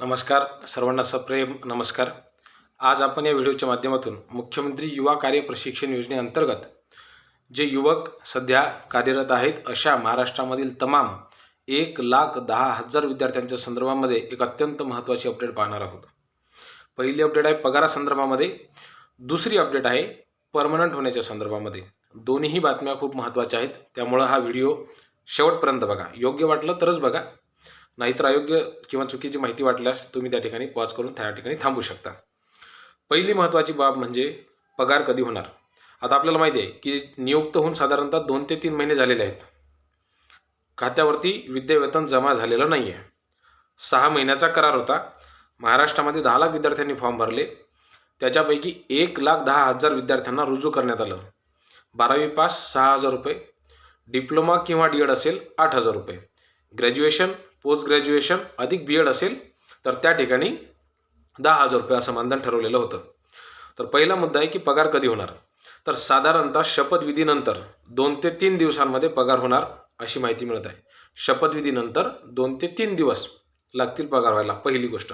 नमस्कार सर्वांना सप्रेम नमस्कार. आज आपण या व्हिडिओच्या माध्यमातून मुख्यमंत्री युवा कार्य प्रशिक्षण योजनेअंतर्गत जे युवक सध्या कार्यरत आहेत अशा महाराष्ट्रामधील तमाम एक लाख दहा हजार विद्यार्थ्यांच्या संदर्भामध्ये एक अत्यंत महत्त्वाची अपडेट पाहणार आहोत. पहिली अपडेट आहे पगारासंदर्भामध्ये दुसरी अपडेट आहे परमनंट होण्याच्या संदर्भामध्ये. दोन्हीही बातम्या खूप महत्त्वाच्या आहेत. त्यामुळं हा व्हिडिओ शेवटपर्यंत बघा. योग्य वाटलं तरच बघा. नाहीतर अयोग्य किंवा चुकीची माहिती वाटल्यास तुम्ही त्या ठिकाणी पॉज करून त्या ठिकाणी थांबू शकता. पहिली महत्त्वाची बाब म्हणजे पगार कधी होणार? आता आपल्याला माहिती आहे की नियुक्त होऊन साधारणतः दोन ते तीन महिने झालेले आहेत. खात्यावरती विद्यावेतन जमा झालेलं नाही आहे सहा महिन्याचा करार होता. महाराष्ट्रामध्ये दहा लाख विद्यार्थ्यांनी फॉर्म भरले. त्याच्यापैकी एक लाख दहा हजार विद्यार्थ्यांना रुजू करण्यात आलं. बारावी पास सहा हजार रुपये. डिप्लोमा किंवा डी एड असेल आठ हजार रुपये. ग्रॅज्युएशन पोस्ट ग्रॅज्युएशन अधिक बी एड असेल तर त्या ठिकाणी दहा हजार रुपये असं मानधन ठरवलेलं होतं. तर पहिला मुद्दा आहे की पगार कधी होणार? तर साधारणतः शपथविधीनंतर दोन ते तीन दिवसांमध्ये पगार होणार अशी माहिती मिळत आहे. शपथविधीनंतर दोन ते तीन दिवस लागतील पगार व्हायला पहिली गोष्ट.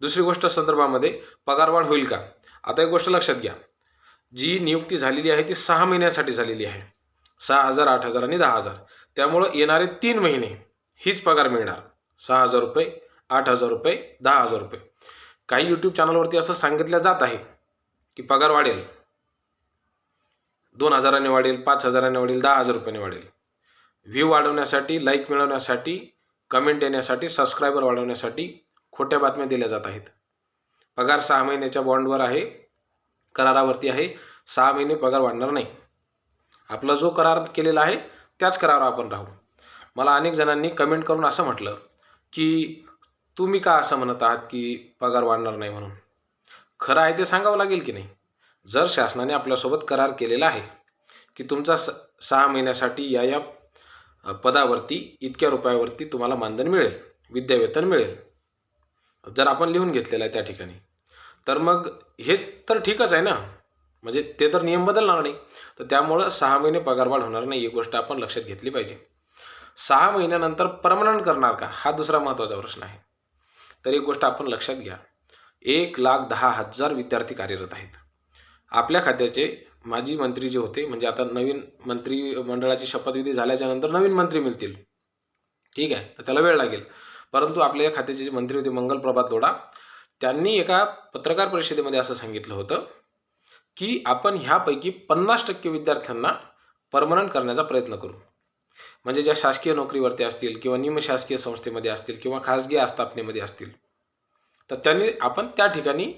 दुसरी गोष्ट संदर्भामध्ये पगारवाढ होईल का? आता एक गोष्ट लक्षात घ्या. जी नियुक्ती झालेली आहे ती सहा महिन्यासाठी झालेली आहे. सहा हजार आठ हजार आणि दहा हजार. त्यामुळं येणारे तीन महिने हीच पगार मिळणार. सहा हजार रुपये आठ हजार रुपये दहा हजार रुपये. काही यूट्यूब चॅनलवरती असं सांगितलं जात आहे की पगार वाढेल. दोन हजाराने वाढेल पाच हजाराने वाढेल दहा हजार रुपयाने वाढेल. व्ह्यू वाढवण्यासाठी लाईक मिळवण्यासाठी कमेंट येण्यासाठी सबस्क्रायबर वाढवण्यासाठी खोट्या बातम्या दिल्या जात आहेत. पगार सहा महिन्याच्या बॉन्डवर आहे करारावरती आहे सहा महिने पगार वाढणार नाही. आपला जो करार केलेला आहे त्याच करारावर आपण राहू. मला अनेक जणांनी कमेंट करून असं म्हटलं की तुम्ही का असं म्हणत आहात की पगार वाढणार नाही म्हणून? खरं आहे ते सांगावं लागेल की नाही? जर शासनाने आपल्यासोबत करार केलेला आहे की तुमचा स सहा महिन्यासाठी या या पदावरती इतक्या रुपयावरती तुम्हाला मानधन मिळेल विद्यावेतन मिळेल. जर आपण लिहून घेतलेलं आहे त्या ठिकाणी तर मग हे तर ठीकच आहे ना? म्हणजे ते तर नियम बदलणार नाही. तर त्यामुळं सहा महिने पगारवाढ होणार नाही ही गोष्ट आपण लक्षात घेतली पाहिजे. सहा महिन्यानंतर परमनंट करणार का? हा दुसरा महत्त्वाचा प्रश्न आहे. तर एक गोष्ट आपण लक्षात घ्या. एक लाख दहा हजार विद्यार्थी कार्यरत आहेत. आपल्या खात्याचे माजी मंत्री जे होते म्हणजे आता नवीन मंत्री मंडळाची शपथविधी झाल्याच्यानंतर नवीन मंत्री मिळतील. ठीक आहे? तर त्याला वेळ लागेल. परंतु आपल्या या खात्याचे जे मंत्री होते मंगल प्रभात लोढा त्यांनी एका पत्रकार परिषदेमध्ये असं सांगितलं होतं की आपण ह्यापैकी पन्नास टक्के विद्यार्थ्यांना परमनंट करण्याचा प्रयत्न करू. म्हणजे ज्या शासकीय नोकरीवरती असतील किंवा निमशासकीय संस्थेमध्ये असतील किंवा खाजगी आस्थापनेमध्ये असतील तर त्यांनी आपण त्या ठिकाणी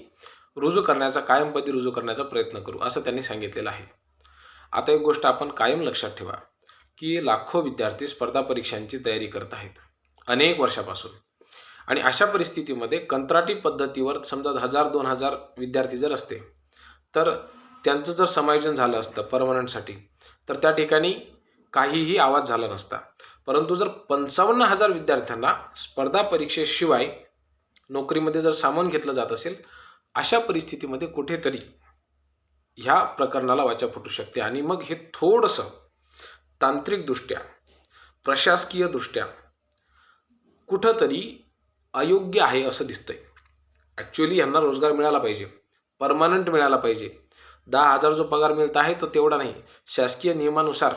रुजू करण्याचा कायमपदी रुजू करण्याचा प्रयत्न करू असं त्यांनी सांगितलेलं आहे. आता एक गोष्ट आपण कायम लक्षात ठेवा की लाखो विद्यार्थी स्पर्धा परीक्षांची तयारी करत आहेत अनेक वर्षापासून. आणि अशा परिस्थितीमध्ये कंत्राटी पद्धतीवर समजा हजार दोन हजार विद्यार्थी जर असते तर त्यांचं जर समायोजन झालं असतं परमनंटसाठी तर त्या ठिकाणी काहीही आवाज झाला नसता. परंतु जर पंचावन्न हजार विद्यार्थ्यांना स्पर्धा परीक्षेशिवाय नोकरीमध्ये जर सामावून घेतलं जात असेल अशा परिस्थितीमध्ये कुठेतरी ह्या प्रकरणाला वाचा फुटू शकते. आणि मग हे थोडंसं तांत्रिकदृष्ट्या प्रशासकीयदृष्ट्या कुठंतरी अयोग्य आहे असं दिसतंय. ॲक्च्युली यांना रोजगार मिळाला पाहिजे. परमानंट मिळाला पाहिजे. दहा हजार जो पगार मिळत आहे तो तेवढा नाही. शासकीय नियमानुसार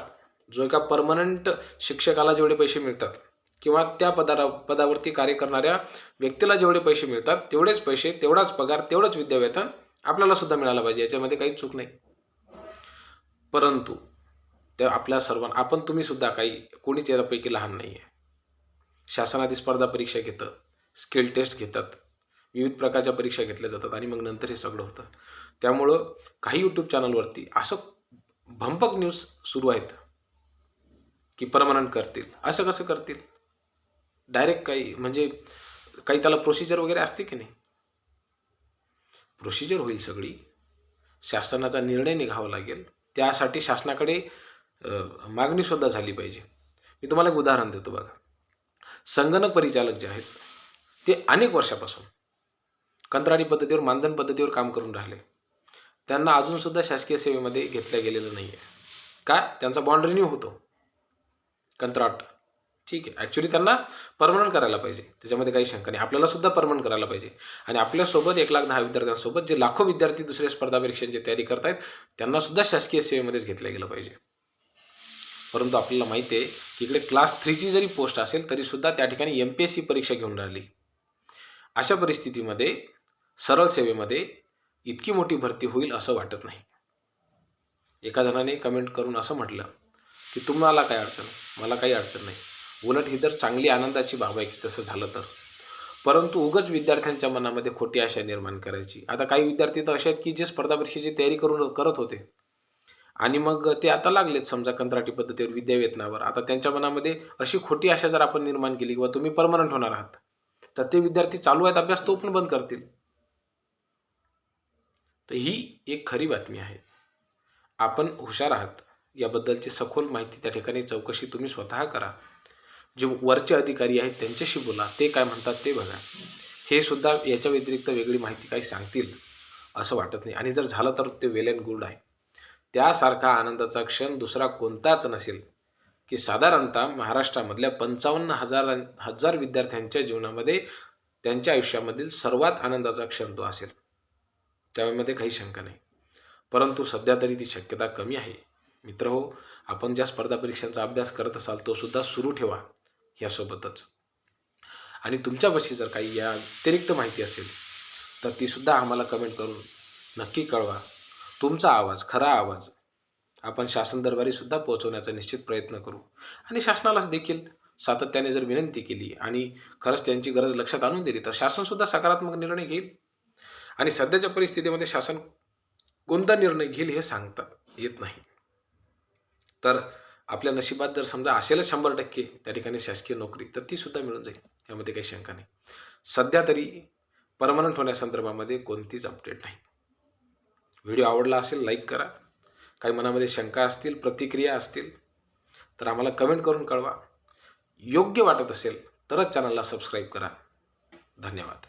जो एका परमनंट शिक्षकाला जेवढे पैसे मिळतात किंवा त्या पदारा पदावरती कार्य करणाऱ्या व्यक्तीला जेवढे पैसे मिळतात तेवढेच पैसे तेवढाच पगार तेवढंच विद्यावेतन आपल्याला सुद्धा मिळालं पाहिजे. याच्यामध्ये काही चूक नाही. परंतु त्या आपल्या सर्वांना आपण तुम्ही सुद्धा काही कोणीच यापैकी लहान नाही आहे शासनाची स्पर्धा परीक्षा घेतं स्किल टेस्ट घेतात विविध प्रकारच्या परीक्षा घेतल्या जातात आणि मग नंतर हे सगळं होतं. त्यामुळं काही यूट्यूब चॅनलवरती असं भंपक न्यूज सुरू आहेत. की परमनंट करतील. असं कसं करतील? डायरेक्ट काही म्हणजे काही त्याला प्रोसिजर वगैरे असते की नाही? प्रोसिजर होईल सगळी. शासनाचा निर्णय निघावा लागेल. त्यासाठी शासनाकडे मागणीसुद्धा झाली पाहिजे. मी तुम्हाला एक उदाहरण देतो बघा. संगणक परिचालक जे आहेत ते अनेक वर्षापासून कंत्राटी पद्धतीवर मानधन पद्धतीवर काम करून राहिले. त्यांना अजूनसुद्धा शासकीय सेवेमध्ये घेतलं गेलेलं नाही आहे का? त्यांचा बॉन्ड रिन्यू होतो. कंत्राट. ठीक आहे. ॲक्च्युली त्यांना परमनंट करायला पाहिजे. त्याच्यामध्ये काही शंका नाही. आपल्याला सुद्धा परमनंट करायला पाहिजे. आणि आपल्यासोबत एक लाख दहा विद्यार्थ्यांसोबत जे लाखो विद्यार्थी दुसऱ्या स्पर्धा परीक्षांची तयारी करतायत त्यांना सुद्धा शासकीय सेवेमध्येच घेतलं गेलं पाहिजे. परंतु आपल्याला माहिती आहे की इकडे क्लास थ्रीची जरी पोस्ट असेल तरी सुद्धा त्या ठिकाणी एम पी एस सी परीक्षा घेऊन राहिली. अशा परिस्थितीमध्ये सरळ सेवेमध्ये इतकी मोठी भरती होईल असं वाटत नाही. एका जणाने कमेंट करून असं म्हटलं. की तुम्हाला काय अडचण? मला काही अडचण नाही. उलट ही तर चांगली आनंदाची बाब आहे की तसं झालं तर. परंतु उगच विद्यार्थ्यांच्या मनामध्ये खोटी आशा निर्माण करायची. आता काही विद्यार्थी तर असे आहेत की जे स्पर्धा परीक्षेची तयारी करून करत होते. आणि मग ते आता लागलेत समजा कंत्राटी पद्धतीवर विद्यावेतनावर. आता त्यांच्या मनामध्ये अशी खोटी आशा जर आपण निर्माण केली किंवा तुम्ही परमनंट होणार आहात तर ते विद्यार्थी चालू आहेत अभ्यास तो पण बंद करतील. तर ही एक खरी बातमी आहे. आपण हुशार आहात. याबद्दलची सखोल माहिती त्या ठिकाणी चौकशी तुम्ही स्वतः करा. जे वरचे अधिकारी आहेत त्यांच्याशी बोला ते काय म्हणतात ते बघा. हे सुद्धा याच्या व्यतिरिक्त वेगळी माहिती काही सांगतील असं वाटत नाही. आणि जर झालं तर ते वेल अँड गुड आहे. त्यासारखा आनंदाचा क्षण दुसरा कोणताच नसेल की साधारणतः महाराष्ट्रामधल्या पंचावन्न हजार हजार विद्यार्थ्यांच्या जीवनामध्ये त्यांच्या आयुष्यामधील सर्वात आनंदाचा क्षण तो असेल. त्यामध्ये काही शंका नाही. परंतु सध्या तरी ती शक्यता कमी आहे. मित्र हो आपण ज्या स्पर्धा परीक्षांचा अभ्यास करत असाल तो सुद्धा सुरू ठेवा यासोबतच. आणि तुमच्यापाशी जर काही या अतिरिक्त माहिती असेल तर ती सुद्धा आम्हाला कमेंट करून नक्की कळवा. तुमचा आवाज खरा आवाज आपण शासन दरबारी सुद्धा पोहोचवण्याचा निश्चित प्रयत्न करू. आणि शासनाला देखील सातत्याने जर विनंती केली आणि खरंच त्यांची गरज लक्षात आणून दिली तर शासन सुद्धा सकारात्मक निर्णय घेईल. आणि सध्याच्या परिस्थितीमध्ये शासन कोणता निर्णय घेईल हे सांगतात येत नाही. तर आपल्या नशिबात जर समजा असेलच शंभर टक्के त्या ठिकाणी शासकीय नोकरी तर ती सुद्धा मिळून जाईल. यामध्ये काही शंका नाही. सध्या तरी परमनंट होण्यासंदर्भामध्ये कोणतीच अपडेट नाही. व्हिडिओ आवडला असेल लाईक करा. काही मनामध्ये शंका असतील प्रतिक्रिया असतील तर आम्हाला कमेंट करून कळवा. योग्य वाटत असेल तरच चॅनलला सबस्क्राईब करा. धन्यवाद.